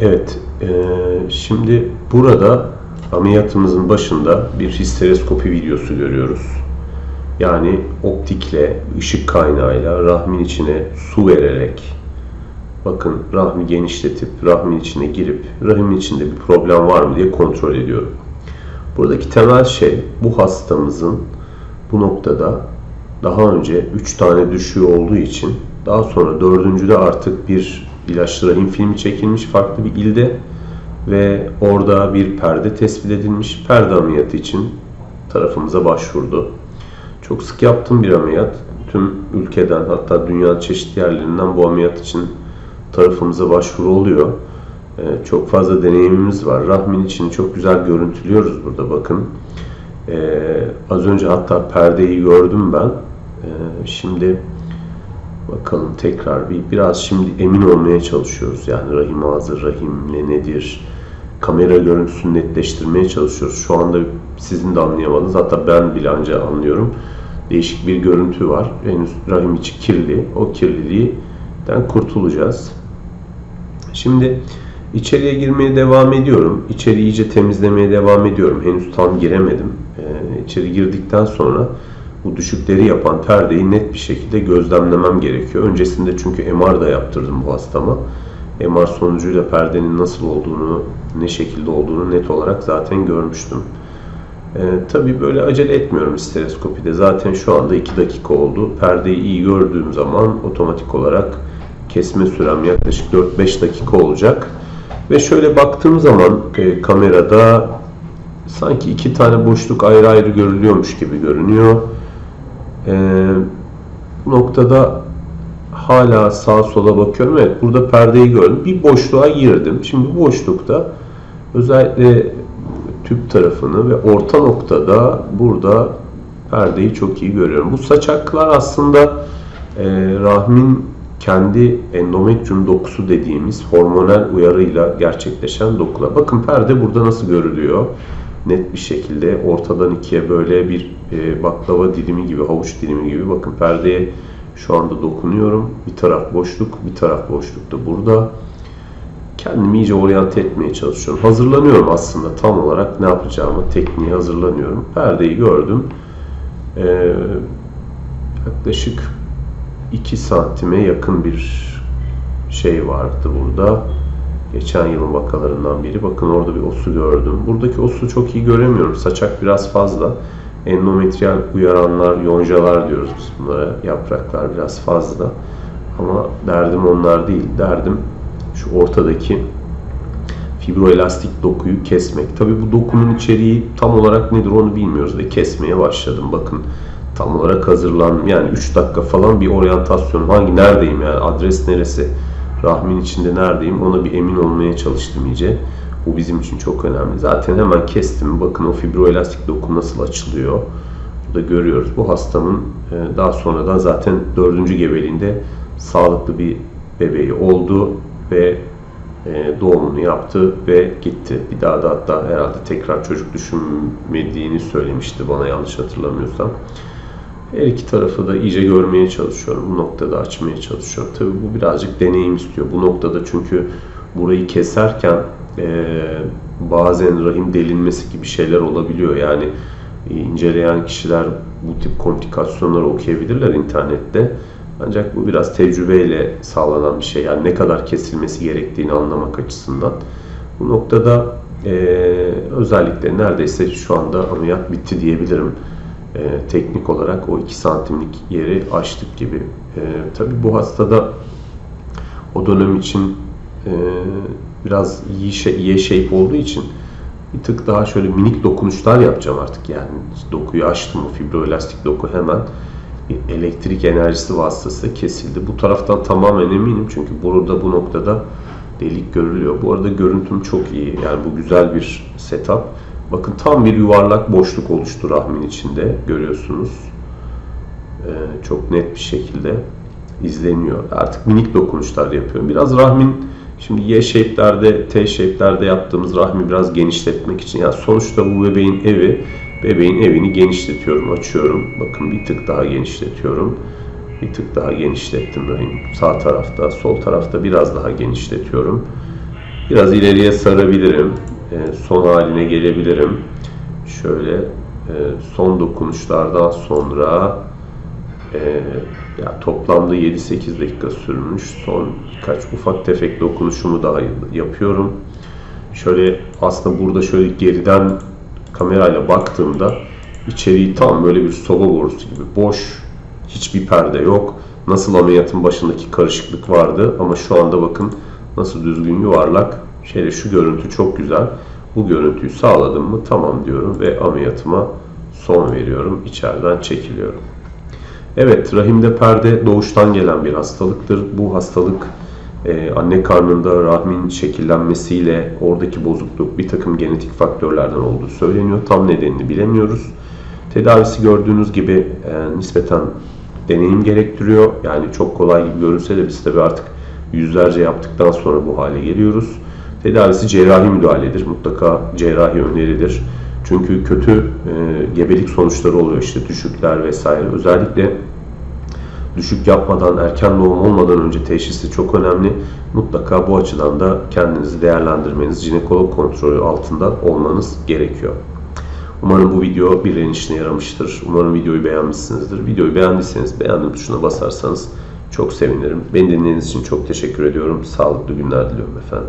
Evet, e, şimdi burada ameliyatımızın başında bir histeroskopi videosu görüyoruz. Yani optikle, ışık kaynağıyla rahmin içine su vererek, bakın rahmi genişletip, rahmin içine girip, rahimin içinde bir problem var mı diye kontrol ediyorum. Buradaki temel şey bu hastamızın bu noktada daha önce 3 tane düşüğü olduğu için daha sonra dördüncüde artık bir ilaçlı rahim filmi çekilmiş farklı bir ilde ve orada bir perde tespit edilmiş. Perde ameliyatı için tarafımıza başvurdu. Çok sık yaptığım bir ameliyat. Tüm ülkeden hatta dünyanın çeşitli yerlerinden bu ameliyat için tarafımıza başvuru oluyor. Ee, çok fazla deneyimimiz var. Rahmin için çok güzel görüntülüyoruz burada bakın. Ee, az önce hatta perdeyi gördüm ben. Ee, şimdi bakalım tekrar bir biraz şimdi emin olmaya çalışıyoruz. Yani rahim ağzı, rahim ne nedir? Kamera görüntüsünü netleştirmeye çalışıyoruz. Şu anda sizin de anlayamadınız. Hatta ben bile anca anlıyorum. Değişik bir görüntü var. Henüz rahim içi kirli. O kirliliğden kurtulacağız. Şimdi içeriye girmeye devam ediyorum. İçeri iyice temizlemeye devam ediyorum. Henüz tam giremedim. Ee, içeri girdikten sonra bu düşükleri yapan perdeyi net bir şekilde gözlemlemem gerekiyor. Öncesinde çünkü MR da yaptırdım bu hastama. MR sonucuyla perdenin nasıl olduğunu, ne şekilde olduğunu net olarak zaten görmüştüm. Ee, tabii böyle acele etmiyorum stereoskopide. Zaten şu anda 2 dakika oldu. Perdeyi iyi gördüğüm zaman otomatik olarak kesme sürem yaklaşık 4-5 dakika olacak. Ve şöyle baktığım zaman e, kamerada sanki iki tane boşluk ayrı ayrı görülüyormuş gibi görünüyor. E, noktada hala sağa sola bakıyorum. Evet burada perdeyi gördüm. Bir boşluğa girdim. Şimdi bu boşlukta özellikle tüp tarafını ve orta noktada burada perdeyi çok iyi görüyorum. Bu saçaklar aslında e, rahmin kendi endometrium dokusu dediğimiz hormonal uyarıyla gerçekleşen dokular. Bakın perde burada nasıl görülüyor. Net bir şekilde ortadan ikiye böyle bir e, baklava dilimi gibi, havuç dilimi gibi. Bakın perdeye şu anda dokunuyorum. Bir taraf boşluk, bir taraf boşlukta burada. Kendimi iyice oryante etmeye çalışıyorum. Hazırlanıyorum aslında tam olarak ne yapacağımı, tekniği hazırlanıyorum. Perdeyi gördüm. Ee, yaklaşık 2 santime yakın bir şey vardı burada. Geçen yılın vakalarından biri. Bakın orada bir osu gördüm. Buradaki osu çok iyi göremiyorum. Saçak biraz fazla. Endometriyal uyaranlar, yoncalar diyoruz biz bunlara. Yapraklar biraz fazla. Ama derdim onlar değil. Derdim şu ortadaki fibroelastik dokuyu kesmek. Tabi bu dokunun içeriği tam olarak nedir onu bilmiyoruz ve kesmeye başladım. Bakın tam olarak hazırlandım. Yani 3 dakika falan bir oryantasyon. Hangi neredeyim yani adres neresi? Rahmin içinde neredeyim? Ona bir emin olmaya çalıştım iyice. Bu bizim için çok önemli. Zaten hemen kestim. Bakın o fibroelastik doku nasıl açılıyor. Burada görüyoruz. Bu hastamın e, daha sonradan zaten dördüncü gebeliğinde sağlıklı bir bebeği oldu ve e, doğumunu yaptı ve gitti. Bir daha da hatta herhalde tekrar çocuk düşünmediğini söylemişti bana yanlış hatırlamıyorsam. Her iki tarafı da iyice görmeye çalışıyorum. Bu noktada açmaya çalışıyorum. Tabii bu birazcık deneyim istiyor. Bu noktada çünkü burayı keserken e, bazen rahim delinmesi gibi şeyler olabiliyor. Yani e, inceleyen kişiler bu tip komplikasyonları okuyabilirler internette. Ancak bu biraz tecrübeyle sağlanan bir şey. Yani ne kadar kesilmesi gerektiğini anlamak açısından. Bu noktada e, özellikle neredeyse şu anda ameliyat bitti diyebilirim. E, teknik olarak o 2 santimlik yeri açtık gibi. E, tabii bu hastada o dönem için e, biraz Y shape olduğu için bir tık daha şöyle minik dokunuşlar yapacağım artık yani dokuyu açtım o fibroelastik doku hemen elektrik enerjisi vasıtasıyla kesildi. Bu taraftan tamamen eminim çünkü burada bu noktada delik görülüyor. Bu arada görüntüm çok iyi. Yani bu güzel bir setup. Bakın tam bir yuvarlak boşluk oluştu rahmin içinde. Görüyorsunuz. Ee, çok net bir şekilde izleniyor. Artık minik dokunuşlar yapıyorum. Biraz rahmin şimdi Y shape'lerde, T shape'lerde yaptığımız rahmi biraz genişletmek için. Yani sonuçta bu bebeğin evi Bebeğin evini genişletiyorum, açıyorum. Bakın bir tık daha genişletiyorum. Bir tık daha genişlettim rahim. Sağ tarafta, sol tarafta biraz daha genişletiyorum. Biraz ileriye sarabilirim. E, son haline gelebilirim. Şöyle e, son dokunuşlardan sonra e, ya toplamda 7-8 dakika sürmüş. Son birkaç ufak tefek dokunuşumu daha yapıyorum. Şöyle aslında burada şöyle geriden kamerayla baktığımda içeriği tam böyle bir soba borusu gibi boş, hiçbir perde yok. Nasıl ameliyatın başındaki karışıklık vardı ama şu anda bakın nasıl düzgün yuvarlak. Şöyle şu görüntü çok güzel. Bu görüntüyü sağladım mı tamam diyorum ve ameliyatıma son veriyorum. İçeriden çekiliyorum. Evet, rahimde perde doğuştan gelen bir hastalıktır. Bu hastalık e, anne karnında rahmin şekillenmesiyle oradaki bozukluk bir takım genetik faktörlerden olduğu söyleniyor. Tam nedenini bilemiyoruz. Tedavisi gördüğünüz gibi e, nispeten deneyim gerektiriyor. Yani çok kolay gibi görünse de biz tabii artık yüzlerce yaptıktan sonra bu hale geliyoruz. Tedavisi cerrahi müdahaledir. Mutlaka cerrahi önerilir. Çünkü kötü e, gebelik sonuçları oluyor işte düşükler vesaire. Özellikle düşük yapmadan, erken doğum olmadan önce teşhisi çok önemli. Mutlaka bu açıdan da kendinizi değerlendirmeniz, jinekolog kontrolü altında olmanız gerekiyor. Umarım bu video birilerinin işine yaramıştır. Umarım videoyu beğenmişsinizdir. Videoyu beğendiyseniz beğendim tuşuna basarsanız çok sevinirim. Beni dinlediğiniz için çok teşekkür ediyorum. Sağlıklı günler diliyorum efendim.